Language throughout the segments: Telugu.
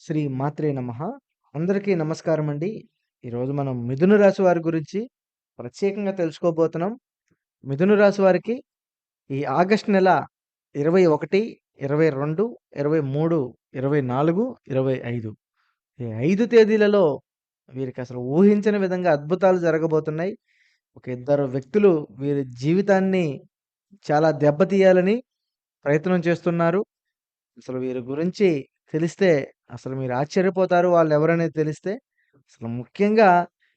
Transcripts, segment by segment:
శ్రీ మాత్రే నమః. అందరికీ నమస్కారం అండి ఈరోజు మనం మిథున రాశి వారి గురించి ప్రత్యేకంగా తెలుసుకోబోతున్నాం. మిథున రాశి వారికి ఈ ఆగస్ట్ నెల 21, 22, 23, 24, 25 ఈ ఐదు తేదీలలో వీరికి అసలు ఊహించని విధంగా అద్భుతాలు జరగబోతున్నాయి. ఒక ఇద్దరు వ్యక్తులు వీరి జీవితాన్ని చాలా దెబ్బతీయాలని ప్రయత్నం చేస్తున్నారు. అసలు వీరి గురించి తెలిస్తే అసలు మీరు ఆశ్చర్యపోతారు వాళ్ళు ఎవరనేది తెలిస్తే. అసలు ముఖ్యంగా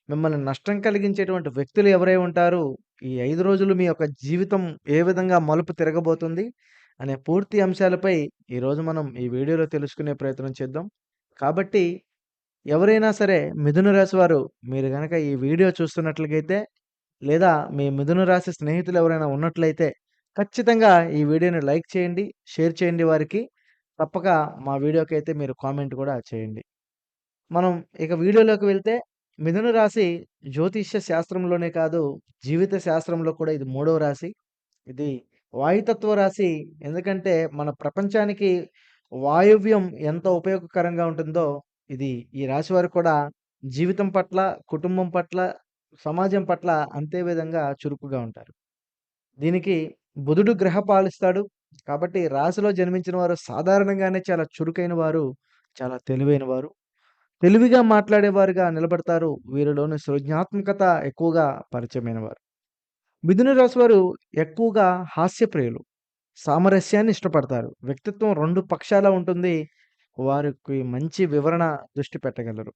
మిమ్మల్ని నష్టం కలిగించేటువంటి వ్యక్తులు ఎవరై ఉంటారు? ఈ ఐదు రోజులు మీ యొక్క జీవితం ఏ విధంగా మలుపు తిరగబోతుంది? అనే పూర్తి అంశాలపై ఈరోజు మనం ఈ వీడియోలో తెలుసుకునే ప్రయత్నం చేద్దాం. కాబట్టి ఎవరైనా సరే మిథున రాశి వారు మీరు గనక ఈ వీడియో చూస్తున్నట్లయితే లేదా మీ మిథున రాశి స్నేహితులు ఎవరైనా ఉన్నట్లయితే ఖచ్చితంగా ఈ వీడియోని లైక్ చేయండి, షేర్ చేయండి వారికి. తప్పక మా వీడియోకైతే మీరు కామెంట్ కూడా చేయండి. మనం ఇక వీడియోలోకి వెళ్తే మిథున రాశి జ్యోతిష్య శాస్త్రంలోనే కాదు, జీవిత శాస్త్రంలో కూడా ఇది మూడవ రాశి. ఇది వాయుతత్వ రాశి. ఎందుకంటే మన ప్రపంచానికి వాయువ్యం ఎంత ఉపయోగకరంగా ఉంటుందో, ఇది ఈ రాశి వారు కూడా జీవితం పట్ల, కుటుంబం పట్ల, సమాజం పట్ల అంతే విధంగా చురుకుగా ఉంటారు. దీనికి బుధుడు గ్రహ పాలిస్తాడు. కాబట్టి రాశిలో జన్మించిన వారు సాధారణంగానే చాలా చురుకైన వారు, చాలా తెలివైన వారు. తెలివిగా మాట్లాడేవారుగా నిలబడతారు. వీరిలోని సృజనాత్మకత ఎక్కువగా పరిచయమైన వారు. మిథున రాశి వారు ఎక్కువగా హాస్యప్రియులు. సామరస్యాన్ని ఇష్టపడతారు. వ్యక్తిత్వం రెండు పక్షాల ఉంటుంది. వారికి మంచి వివరణ దృష్టి పెట్టగలరు.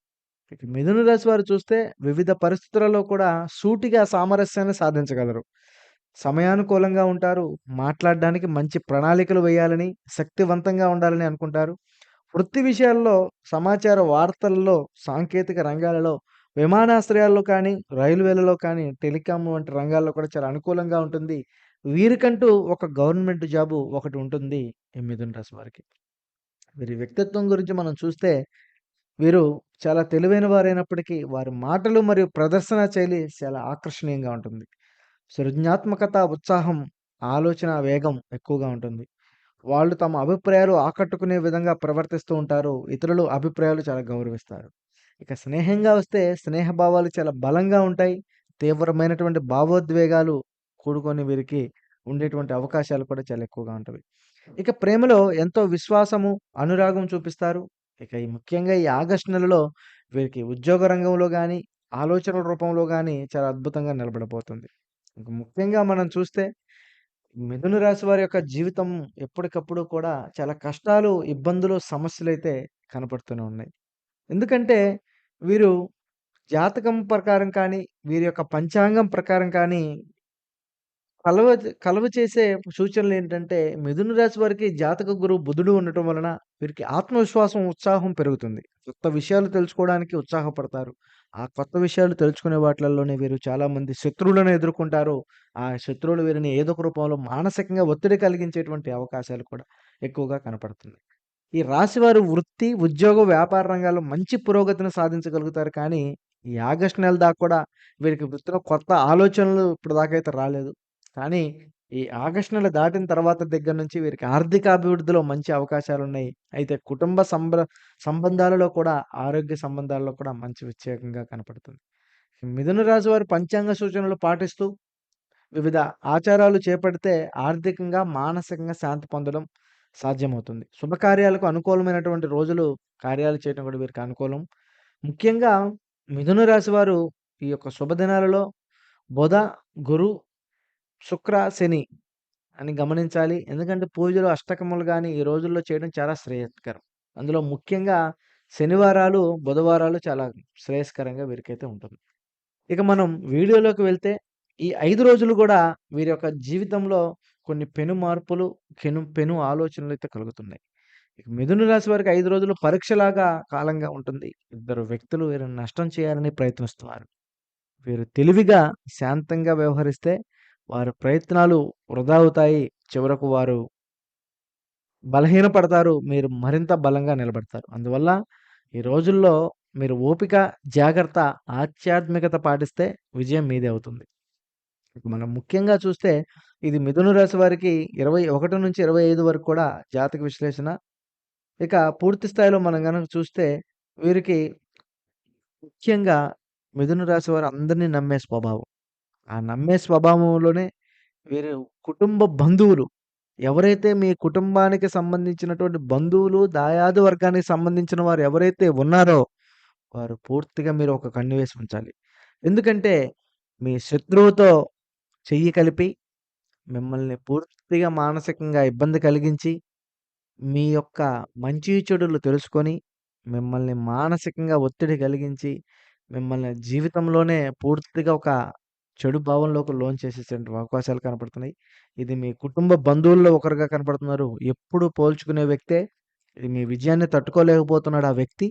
ఇక మిథున రాశి వారు చూస్తే వివిధ పరిస్థితులలో కూడా సూటిగా సామరస్యాన్ని సాధించగలరు. సమయానుకూలంగా ఉంటారు. మాట్లాడడానికి మంచి ప్రణాళికలు వేయాలని, శక్తివంతంగా ఉండాలని అనుకుంటారు. వృత్తి విషయాల్లో, సమాచార వార్తలలో, సాంకేతిక రంగాలలో, విమానాశ్రయాల్లో కానీ, రైల్వేలలో కానీ, టెలికాం వంటి రంగాల్లో కూడా చాలా అనుకూలంగా ఉంటుంది. వీరికంటూ ఒక గవర్నమెంట్ జాబు ఒకటి ఉంటుంది ఈ మిథున రాశి వారికి. వీరి వ్యక్తిత్వం గురించి మనం చూస్తే వీరు చాలా తెలివైన వారైనప్పటికీ వారి మాటలు మరియు ప్రదర్శన శైలి చాలా ఆకర్షణీయంగా ఉంటుంది. సృజనాత్మకత, ఉత్సాహం, ఆలోచన వేగం ఎక్కువగా ఉంటుంది. వాళ్ళు తమ అభిప్రాయాలు ఆకట్టుకునే విధంగా ప్రవర్తిస్తూ ఉంటారు. ఇతరులు అభిప్రాయాలు చాలా గౌరవిస్తారు. ఇక స్నేహంగా వస్తే స్నేహ భావాలు చాలా బలంగా ఉంటాయి. తీవ్రమైనటువంటి భావోద్వేగాలు కూడుకొని వీరికి ఉండేటువంటి అవకాశాలు కూడా చాలా ఎక్కువగా ఉంటాయి ఇక ప్రేమలో ఎంతో విశ్వాసము, అనురాగం చూపిస్తారు. ఇక ఈ ముఖ్యంగా ఈ ఆగస్టు నెలలో వీరికి ఉద్యోగ రంగంలో కానీ ఆలోచనల రూపంలో కానీ చాలా అద్భుతంగా నిలబడబోతుంది. ముఖ్యంగా మనం చూస్తే మిథున రాశి వారి యొక్క జీవితం ఎప్పటికప్పుడు కూడా చాలా కష్టాలు, ఇబ్బందులు, సమస్యలు అయితే కనపడుతూనే ఉన్నాయి. ఎందుకంటే వీరు జాతకం ప్రకారం కానీ, వీరి యొక్క పంచాంగం ప్రకారం కానీ కలవ కలవ చేసే సూచనలు ఏంటంటే మిథున రాశి వారికి జాతక గురువు బుధుడు ఉండటం వలన వీరికి ఆత్మవిశ్వాసం, ఉత్సాహం పెరుగుతుంది. కొత్త విషయాలు తెలుసుకోవడానికి ఉత్సాహపడతారు. ఆ కొత్త విషయాలు తెలుసుకునే వాటిలలోనే వీరు చాలామంది శత్రువులను ఎదుర్కొంటారు. ఆ శత్రువులు వీరిని ఏదో ఒక రూపంలో మానసికంగా ఒత్తిడి కలిగించేటువంటి అవకాశాలు కూడా ఎక్కువగా కనపడుతుంది ఈ రాశివారు వృత్తి, ఉద్యోగ, వ్యాపార రంగాల్లో మంచి పురోగతిని సాధించగలుగుతారు. కానీ ఈ ఆగస్టు నెల దాకా కూడా వీరికి వృత్తిలో కొత్త ఆలోచనలు ఇప్పటిదాకా అయితే రాలేదు. కానీ ఈ ఆగస్టు నెల దాటిన తర్వాత దగ్గర నుంచి వీరికి ఆర్థిక అభివృద్ధిలో మంచి అవకాశాలు ఉన్నాయి అయితే కుటుంబ సంబ సంబంధాలలో కూడా, ఆరోగ్య సంబంధాలలో కూడా మంచి వ్యత్యాసంగా కనపడుతుంది. మిథున రాశి వారు పంచాంగ సూచనలు పాటిస్తూ వివిధ ఆచారాలు చేపడితే ఆర్థికంగా, మానసికంగా శాంతి పొందడం సాధ్యమవుతుంది. శుభకార్యాలకు అనుకూలమైనటువంటి రోజులు కార్యాలు చేయడం కూడా వీరికి అనుకూలం. ముఖ్యంగా మిథున రాశి వారు ఈ యొక్క శుభదినాలలో బుధ, గురు, శుక్ర, శని అని గమనించాలి. ఎందుకంటే పూజలు, అష్టకములు గాని ఈ రోజుల్లో చేయడం చాలా శ్రేయస్కరం. అందులో ముఖ్యంగా శనివారాలు, బుధవారాలు చాలా శ్రేయస్కరంగా వీరికైతే ఉంటుంది. ఇక మనం వీడియోలోకి వెళ్తే ఈ 5 రోజులు గూడా వీరి యొక్క జీవితంలో కొన్ని పెను మార్పులు, కెను పెను ఆలోచనలైతే కలుగుతున్నాయి. ఇక మిథున రాశి వారికి 5 రోజులు పరీక్షలాగా కాలంగా ఉంటుంది. ఇద్దరు వ్యక్తులు వీరిని నష్టం చేయాలని ప్రయత్నిస్తున్నారు. వీరు తెలివిగా, శాంతంగా వ్యవహరిస్తే వారి ప్రయత్నాలు వృధా అవుతాయి. చివరకు వారు బలహీనపడతారు. మీరు మరింత బలంగా నిలబడతారు. అందువల్ల ఈ రోజుల్లో మీరు ఓపిక, జాగ్రత్త, ఆధ్యాత్మికత పాటిస్తే విజయం మీదే అవుతుంది. ఇక మనం ముఖ్యంగా చూస్తే ఇది మిథున రాశి వారికి 21-25 వరకు కూడా జాతక విశ్లేషణ ఇక పూర్తి స్థాయిలో మనం కనుక చూస్తే వీరికి ముఖ్యంగా మిథున రాశి వారు అందరిని నమ్మే స్వభావం. ఆ నమ్మే స్వభావంలోనే వీరు కుటుంబ బంధువులు ఎవరైతే మీ కుటుంబానికి సంబంధించినటువంటి బంధువులు, దాయాదు వర్గానికి సంబంధించిన వారు ఎవరైతే ఉన్నారో వారు పూర్తిగా మీరు ఒక కన్ను వేసి ఉంచాలి. ఎందుకంటే మీ శత్రువుతో చెయ్యి కలిపి మిమ్మల్ని పూర్తిగా మానసికంగా ఇబ్బంది కలిగించి, మీ యొక్క మంచి చెడులు తెలుసుకొని, మిమ్మల్ని మానసికంగా ఒత్తిడి కలిగించి, మిమ్మల్ని జీవితంలోనే పూర్తిగా ఒక చెడు భావంలోకి లోన్ చేసేసేటువంటి అవకాశాలు కనపడుతున్నాయి. ఇది మీ కుటుంబ బంధువుల్లో ఒకరుగా కనపడుతున్నారు. ఎప్పుడు పోల్చుకునే వ్యక్తే. ఇది మీ విజయాన్ని తట్టుకోలేకపోతున్నాడు ఆ వ్యక్తి.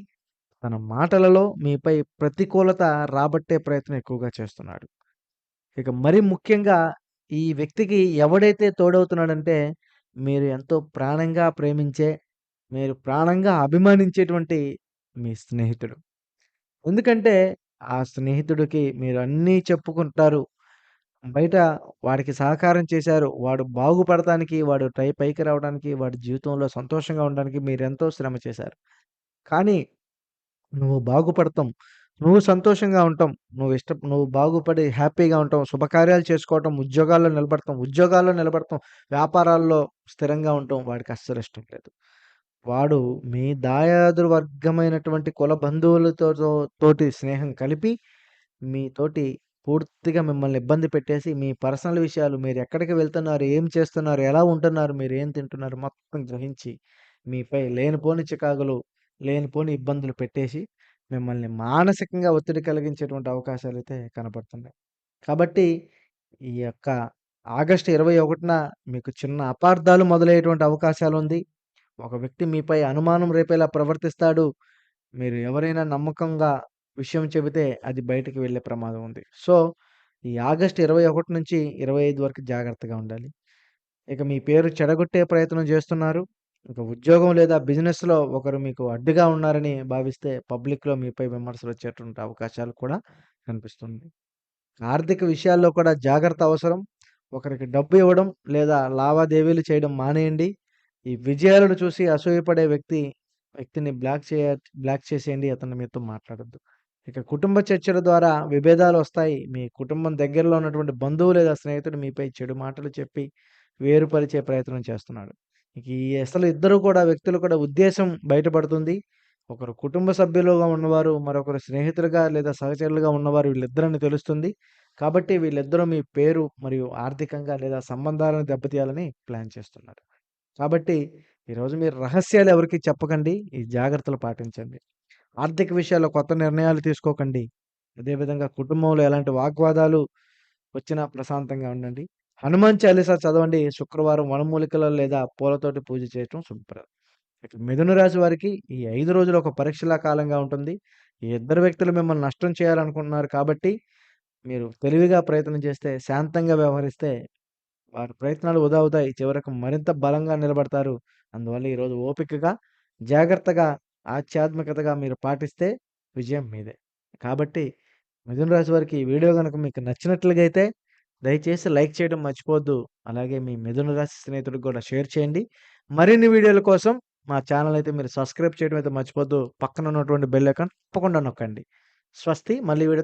తన మాటలలో మీపై ప్రతికూలత రాబట్టే ప్రయత్నం ఎక్కువగా చేస్తున్నాడు. ఇక మరి ముఖ్యంగా ఈ వ్యక్తికి ఎవడైతే తోడవుతున్నాడంటే, మీరు ఎంతో ప్రాణంగా ప్రేమించే, మీరు ప్రాణంగా అభిమానించేటువంటి మీ స్నేహితుడు. ఎందుకంటే ఆ స్నేహితుడికి మీరు అన్నీ చెప్పుకుంటారు. బయట వాడికి సహకారం చేశారు. వాడు బాగుపడటానికి, వాడు టై పైకి రావడానికి, వాడి జీవితంలో సంతోషంగా ఉండడానికి మీరెంతో శ్రమ చేశారు. కానీ నువ్వు బాగుపడతాం. నువ్వు సంతోషంగా ఉంటాం. నువ్వు ఇష్ట నువ్వు బాగుపడి హ్యాపీగా ఉంటాం శుభకార్యాలు చేసుకోవటం, ఉద్యోగాల్లో నిలబడతాం. ఉద్యోగాల్లో నిలబడతాం. వ్యాపారాల్లో స్థిరంగా ఉంటాం. వాడికి అస్సలు ఇష్టం లేదు. వాడు మీ దాయాదు వర్గమైనటువంటి కుల బంధువులతో తోటి స్నేహం కలిపి, మీతోటి పూర్తిగా మిమ్మల్ని ఇబ్బంది పెట్టేసి, మీ పర్సనల్ విషయాలు మీరు ఎక్కడికి వెళ్తున్నారు, ఏం చేస్తున్నారు, ఎలా ఉంటున్నారు, మీరు ఏం తింటున్నారు మొత్తం గ్రహించి, మీపై లేనిపోని చికాకులు, లేనిపోని ఇబ్బందులు పెట్టేసి, మిమ్మల్ని మానసికంగా ఒత్తిడి కలిగించేటువంటి అవకాశాలు అయితే కనపడుతున్నాయి. కాబట్టి ఈ యొక్క ఆగస్టు 21న మీకు చిన్న అపార్థాలు మొదలయ్యేటువంటి అవకాశాలుంది. ఒక వ్యక్తి మీపై అనుమానం రేపేలా ప్రవర్తిస్తాడు. మీరు ఎవరైనా నమ్మకంగా విషయం చెబితే అది బయటికి వెళ్ళే ప్రమాదం ఉంది. సో, ఈ ఆగస్ట్ ఇరవై ఒకటి నుంచి 25 వరకు జాగ్రత్తగా ఉండాలి. ఇక మీ పేరు చెడగొట్టే ప్రయత్నం చేస్తున్నారు. ఇక ఉద్యోగం లేదా బిజినెస్‌లో ఒకరు మీకు అడ్డుగా ఉన్నారని భావిస్తే పబ్లిక్‌లో మీపై విమర్శలు వచ్చేటువంటి అవకాశాలు కూడా కనిపిస్తుంది. ఆర్థిక విషయాల్లో కూడా జాగ్రత్త అవసరం. ఒకరికి డబ్బు ఇవ్వడం లేదా లావాదేవీలు చేయడం మానేయండి. ఈ విజయాలను చూసి అసూయపడే వ్యక్తి వ్యక్తిని బ్లాక్ చేయ బ్లాక్ చేసేయండి. అతను మీతో మాట్లాడద్దు ఇక కుటుంబ చర్చల ద్వారా విభేదాలు వస్తాయి మీ కుటుంబం దగ్గరలో ఉన్నటువంటి బంధువు లేదా స్నేహితుడు మీపై చెడు మాటలు చెప్పి వేరుపరిచే ప్రయత్నం చేస్తున్నాడు. ఇక ఈ అసలు ఇద్దరు కూడా వ్యక్తులు కూడా ఉద్దేశం బయటపడుతుంది. ఒకరు కుటుంబ సభ్యులుగా ఉన్నవారు, మరొకరు స్నేహితులుగా లేదా సహచరులుగా ఉన్నవారు వీళ్ళిద్దరని తెలుస్తుంది. కాబట్టి వీళ్ళిద్దరూ మీ పేరు మరియు ఆర్థికంగా లేదా సంబంధాలను దెబ్బతీయాలని ప్లాన్ చేస్తున్నారు. కాబట్టి ఈరోజు మీరు రహస్యాలు ఎవరికీ చెప్పకండి. ఈ జాగ్రత్తలు పాటించండి. ఆర్థిక విషయాల్లో కొత్త నిర్ణయాలు తీసుకోకండి. అదేవిధంగా కుటుంబంలో ఎలాంటి వాగ్వాదాలు వచ్చినా ప్రశాంతంగా ఉండండి. హనుమాన్ చాలీసా చదవండి. శుక్రవారం వనమూలికలు లేదా పూలతోటి పూజ చేయటం శుభప్రదం. ఇక మిథున రాశి వారికి ఈ ఐదు రోజులు ఒక పరీక్షల కాలంగా ఉంటుంది. ఈ ఇద్దరు వ్యక్తులు మిమ్మల్ని నష్టం చేయాలనుకుంటున్నారు కాబట్టి, మీరు తెలివిగా ప్రయత్నం చేస్తే, శాంతంగా వ్యవహరిస్తే వారి ప్రయత్నాలు వృధా అవుతాయి. చివరకు మరింత బలంగా నిలబడతారు. అందువల్ల ఈరోజు ఓపికగా, జాగ్రత్తగా, ఆధ్యాత్మికతగా మీరు పాటిస్తే విజయం మీదే. కాబట్టి మిథున రాశి వారికి ఈ వీడియో కనుక మీకు నచ్చినట్లుగా అయితే దయచేసి లైక్ చేయడం మర్చిపోవద్దు. అలాగే మీ మిథున రాశి స్నేహితుడికి కూడా షేర్ చేయండి. మరిన్ని వీడియోల కోసం మా ఛానల్ అయితే మీరు సబ్స్క్రైబ్ చేయడం అయితే మర్చిపోద్దు పక్కన ఉన్నటువంటి బెల్ ఐకాన్ తప్పకుండా నొక్కండి. స్వస్తి. మళ్ళీ వీడియోతో